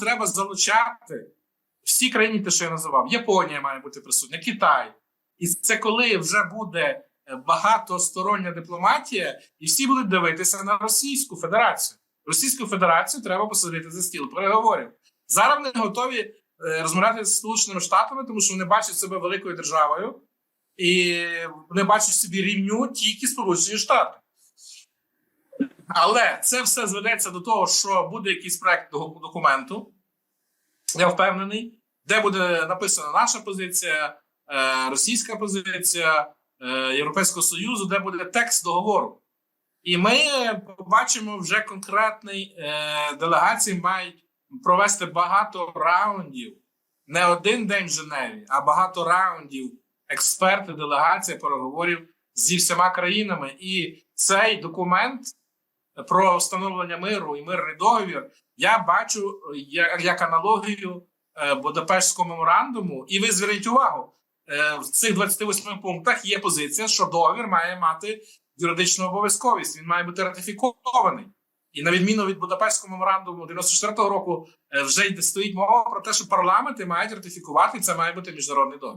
треба залучати всі країни, те, що я називав. Японія має бути присутня, Китай. І це коли вже буде е, багатостороння дипломатія, і всі будуть дивитися на Російську Федерацію. Російську Федерацію треба посадити за стіл переговорів. Зараз вони готові е, розмовляти з Сполученими Штатами, тому що вони бачать себе великою державою, і вони бачать собі рівню тільки Сполучені Штати. Але це все зведеться до того, що буде якийсь проект документу, я впевнений, де буде написана наша позиція, е, російська позиція е, Європейського Союзу, де буде текст договору. І ми побачимо вже конкретний е, делегації мають провести багато раундів, не один день в Женеві, а багато раундів експерти, делегація переговорів зі всіма країнами. І цей документ про встановлення миру і мирний договір я бачу е, як, як аналогію е, Будапештського меморандуму. І ви зверніть увагу, е, в цих 28 пунктах є позиція, що договір має мати юридичну обов'язковість. Він має бути ратифікований. І на відміну від Будапештського меморандуму 94-го року, вже йде стоїть мова про те, що парламенти мають ратифікувати, і це має бути міжнародний договір.